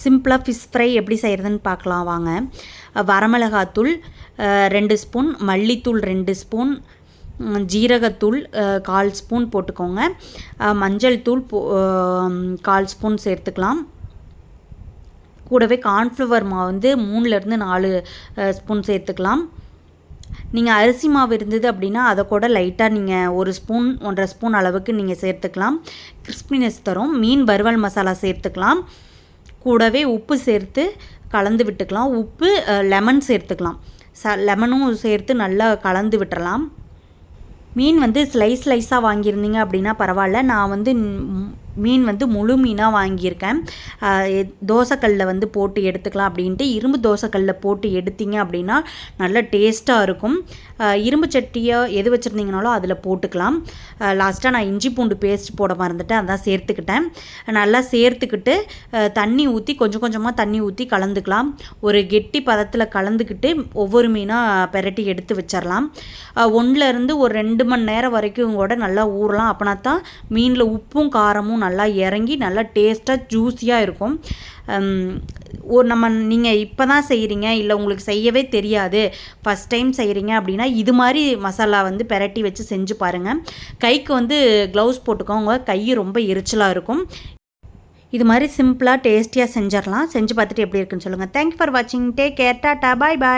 சிம்பிளாக fish fry எப்படி செய்கிறதுன்னு பார்க்கலாம் வாங்க. வரமிளகாத்தூள் ரெண்டு ஸ்பூன் மல்லித்தூள் ரெண்டு ஸ்பூன் ஜீரகத்தூள் கால் ஸ்பூன் போட்டுக்கோங்க. மஞ்சள் தூள் போ கால் ஸ்பூன் சேர்த்துக்கலாம். கூடவே கார்ன்ஃப்ளவர் மாவு வந்து மூணுலேருந்து நாலு ஸ்பூன் சேர்த்துக்கலாம். நீங்கள் அரிசி மாவு இருந்தது அப்படின்னா அதை கூட லைட்டாக நீங்கள் ஒரு ஸ்பூன் ஒன்றரை ஸ்பூன் அளவுக்கு நீங்கள் சேர்த்துக்கலாம். கிறிஸ்பினஸ் தரும். மீன் வறுவல் மசாலா சேர்த்துக்கலாம். கூடவே உப்பு சேர்த்து கலந்து விட்டுக்கலாம். உப்பு லெமன் சேர்த்துக்கலாம். ச லெமனும் சேர்த்து நல்லா கலந்து விட்டுறலாம். மீன் வந்து ஸ்லைஸ் ஸ்லைஸாக வாங்கியிருந்தீங்க அப்படின்னா பரவாயில்ல. நான் வந்து மீன் வந்து முழு மீனாக வாங்கியிருக்கேன். தோசைக்கல்லில் வந்து போட்டு எடுத்துக்கலாம் அப்படின்ட்டு இரும்பு தோசைக்கல்லில் போட்டு எடுத்தீங்க அப்படின்னா நல்ல டேஸ்ட்டாக இருக்கும். இரும்பு சட்டியோ எது வச்சுருந்தீங்கனாலும் அதில் போட்டுக்கலாம். லாஸ்ட்டாக நான் இஞ்சி பூண்டு பேஸ்ட் போட மறந்துட்டேன் அதான் சேர்த்துக்கிட்டேன். நல்லா சேர்த்துக்கிட்டு தண்ணி ஊற்றி கொஞ்சம் கொஞ்சமாக தண்ணி ஊற்றி கலந்துக்கலாம். ஒரு கெட்டி பதத்தில் கலந்துக்கிட்டு ஒவ்வொரு மீனாக பெரட்டி எடுத்து வச்சிடலாம் ஒன்றுலேருந்து ஒரு ரெண்டு மணி நேரம் வரைக்கும் கூட நல்லா ஊறலாம். அப்படின்னா தான் மீனில் உப்பும் காரமும் நல்லா இறங்கி நல்லா டேஸ்ட்டாக ஜூஸியாக இருக்கும். ஒரு நம்ம நீங்கள் இப்போ தான் செய்கிறீங்க இல்லை உங்களுக்கு செய்யவே தெரியாது ஃபஸ்ட் டைம் செய்கிறீங்க அப்படின்னா இது மாதிரி மசாலா வந்து பெரட்டி வச்சு செஞ்சு பாருங்கள் கைக்கு வந்து க்ளவுஸ் போட்டுக்கோங்க கை ரொம்ப எரிச்சலாக இருக்கும். இது மாதிரி சிம்பிளாக டேஸ்டியாக செஞ்சிடலாம். செஞ்சு பார்த்துட்டு எப்படி இருக்குன்னு சொல்லுங்கள் தேங்க்யூ ஃபார் வாட்சிங் take care tata bye bye